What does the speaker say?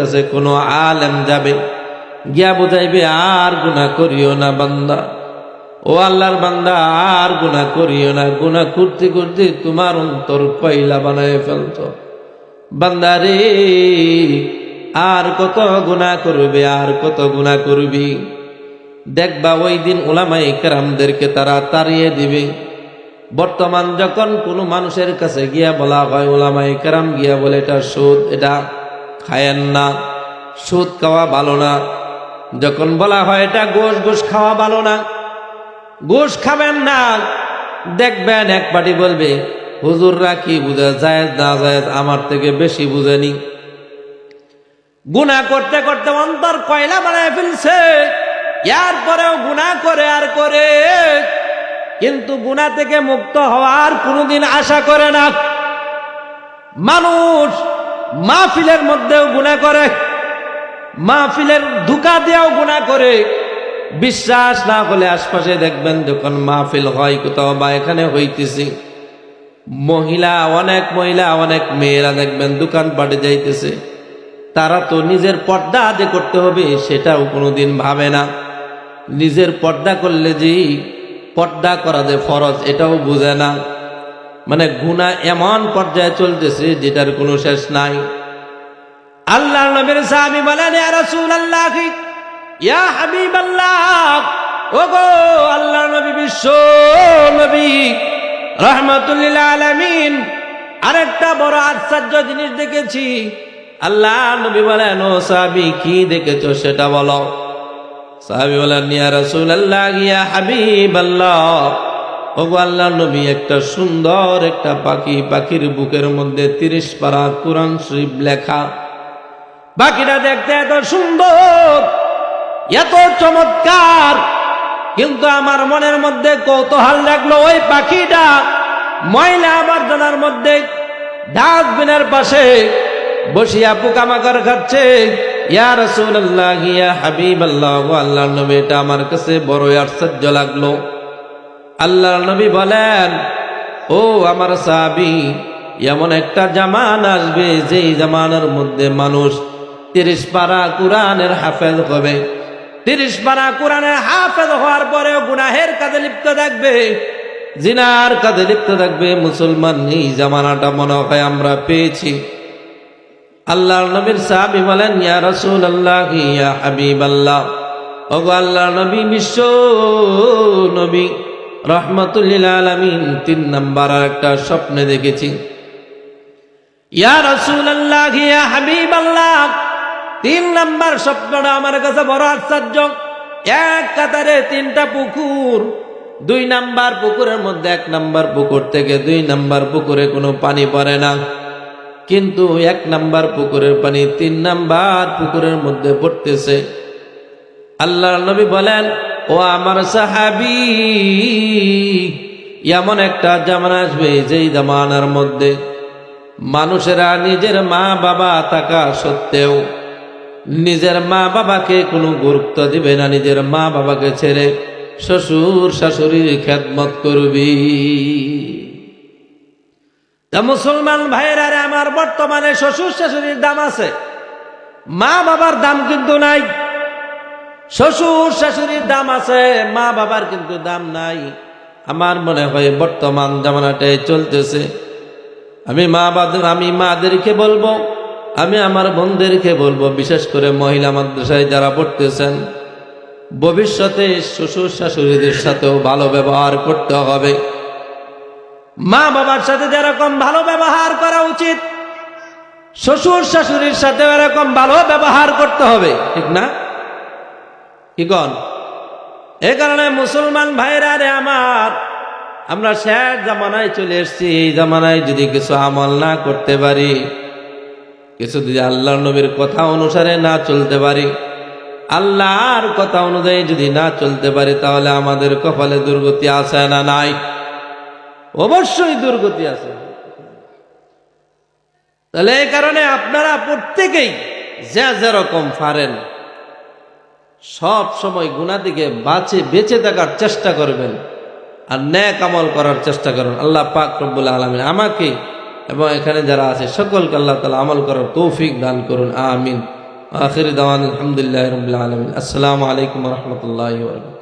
কাছে কোনো আলেম যাবে, গিয়া বুঝাইবে, আর গুনাহ করিও না বান্দা। ও আল্লাহর বান্দা, আর গুনাহ করিও না। গুনাহ করতে করতে তোমার অন্তর কয়লা বানায় ফেলতো। বান্দা রে, আর কত গুনাহ করবে, আর কত গুনাহ করবি? দেখবা ওই দিন ওলামাই কেরামদেরকে তারা তাড়িয়ে দিবে। বর্তমান যখন কোনো মানুষের কাছে গিয়া বলা হয় ওলামাই কেরাম গিয়া বলে, এটা সুদ এটা খায়েন না, সুদ খাওয়া ভালো না। যখন বলা হয় এটা গোশ গোশ খাওয়া ভালো না। গোশ খাবেন না, দেখবেন এক পাটি বলবে, হুজুররা কি বুঝে, জায়েজ না জায়েজ আমার থেকে বেশি বুঝেনি? গুণা করতে করতে অন্তর কয়লা বানায় ফেলছে, ইয়ার পরেও গুণা করে আর করে। কিন্তু গুণা থেকে মুক্ত হওয়ার কোনোদিন আশা করে না। মানুষ মাহফিলের মধ্যেও গুণা করে, মাহফিলের ধোকা দিয়েও গুণা করে। বিশ্বাস না হলে আশপাশে দেখবেন যখন মাহফিল হয় কোথাও বা এখানে হইতেছি। মহিলা, অনেক মহিলা, অনেক মেয়েরা দেখবেন দোকান পাটে যাইতেছে। তারা তো নিজের পর্দা যে করতে হবে সেটাও কোনোদিন ভাবে না। নিজের পর্দা করলে যে পর্দা করা যে ফরজ, এটাও বুঝে না। মানে গুণা এমন পর্যায়ে চলতেছে যেটার কোনো শেষ নাই। আল্লাহ নবীর সাহাবী বলেন রাসূলুল্লাহ, ইয়া হাবিবাল্লাহ, ওগো আল্লাহ নবী, বিশ্ব নবী, রহমাতুল্লিল আলামিন, আরেকটা বড় আশ্চর্য জিনিস দেখেছি। আল্লাহ নবী বলেন, ও সাহাবী, কি দেখেছ সেটা বলো। সাহাবী বলেন, ইয়া রাসূলুল্লাহ, ইয়া হাবিবাল্লাহ ওগো আল্লাহ নবী, একটা সুন্দর একটা পাখি, পাখির বুকের মধ্যে তিরিশ পারা কোরআন শরীফ লেখা। পাখিটা দেখতে এত সুন্দর, এত চমৎকার, কিন্তু আমার মনের মধ্যে কৌতূহল লাগল, ওই পাখিটা ময়লা আবর্জনার মধ্যে ডাস্টবিনের পাশে বসিয়া পোকামাকড় খাচ্ছে। ইয়া রাসূলুল্লাহ, ইয়া হাবিবাল্লাহ ও আল্লাহর নবী, এটা আমার কাছে বড় আশ্চর্য লাগল। আল্লাহর নবী বলেন, ও আমার সাহাবী, এমন একটা জামান আসবে যেই জামানার মধ্যে মানুষ তিরিশ পারা কোরআনের হাফেজ হবে। তিরিশ পারা কোরআনের হাফেজ হওয়ার পরেও গুনাহের কাজে লিপ্ত থাকবে, জিনার কাজে লিপ্ত থাকবে। মুসলমান, এই জামানাটা মনে হয় আমরা পেয়েছি। আল্লাহর নবীর সাহাবি বলেন, ইয়া রসুল আল্লাহ ইয়া হাবিব আল্লাহ ওগো আল্লাহর নবী, বিশ্ব নবী রহমতুল্লিল আলমিন তিন নাম্বার আর একটা স্বপ্নে দেখেছি। ইয়া রসুল আল্লাহ ইয়া হাবিব তিন নাম্বার স্বপ্নটা আমার কাছে বড় আশ্চর্য। এক কাতারে তিনটা পুকুর, দুই নাম্বার পুকুরের মধ্যে এক নাম্বার পুকুর থেকে দুই নাম্বার পুকুরে কোনো পানি পড়ে না। কিন্তু এক নাম্বার পুকুরের পানি তিন নাম্বার পুকুরের মধ্যে পড়তেছে। আল্লাহ নবী বলেন ও আমার সাহাবি, এমন একটা জামানা আসবে যেই জামানার মধ্যে মানুষেরা নিজের মা বাবা থাকা সত্ত্বেও নিজের মা বাবাকে কোনো গুরুত্ব দিবে না, নিজের মা বাবাকে ছেড়ে শ্বশুর শাশুড়ির খেদমত করবি। তা মুসলমান ভাইয়েরা, আমার বর্তমানে শ্বশুর শাশুড়ির দাম আছে, মা বাবার দাম কিন্তু নাই। শ্বশুর শাশুড়ির দাম আছে, মা বাবার কিন্তু দাম নাই। আমার মনে হয় বর্তমান জামানাটাই চলতেছে। আমি মা বাদের, আমি মাদেরকে বলব, আমি আমার বোনদেরকে বলব, বিশেষ করে মহিলা মাদ্রাসায় যারা পড়তেছেন, ভবিষ্যতে শ্বশুর শাশুড়িদের সাথেও ভালো ব্যবহার করতে হবে। মা বাবার সাথে যেরকম ভালো ব্যবহার করা উচিত, শ্বশুর শাশুড়ির সাথে এরকম ভালো ব্যবহার করতে হবে, ঠিক না? কি এ কারণে মুসলমান ভাইরা রে আমার, আমরা শেষ জামানায় চলে এসছি। এই জামানায় যদি কিছু আমল না করতে পারি, কিছু যদি আল্লাহ নবীর কথা অনুসারে না চলতে পারি, আল্লাহর কথা অনুযায়ী যদি না চলতে পারি, তাহলে আমাদের কপালে দুর্গতি আছে না নাই? অবশ্যই দুর্গতি আছে। তাহলে এই কারণে আপনারা প্রত্যেকেই যা যেরকম পারেন সব সময় গুণা থেকে বাঁচে, বেঁচে থাকার চেষ্টা করবেন। আর ন্যাক আমল করার চেষ্টা করবেন আল্লাহ পাক রব্বুল আলমিন আমাকে এবং এখানে যারা আছে, সকলকে আল্লাহ তালা আমল করার তৌফিক দান করুন। আমিন। আখির দাওয়ান আলহামদুলিল্লাহ রবিল আলমিন। আসসালামু আলাইকুম রহমতুল্লাহ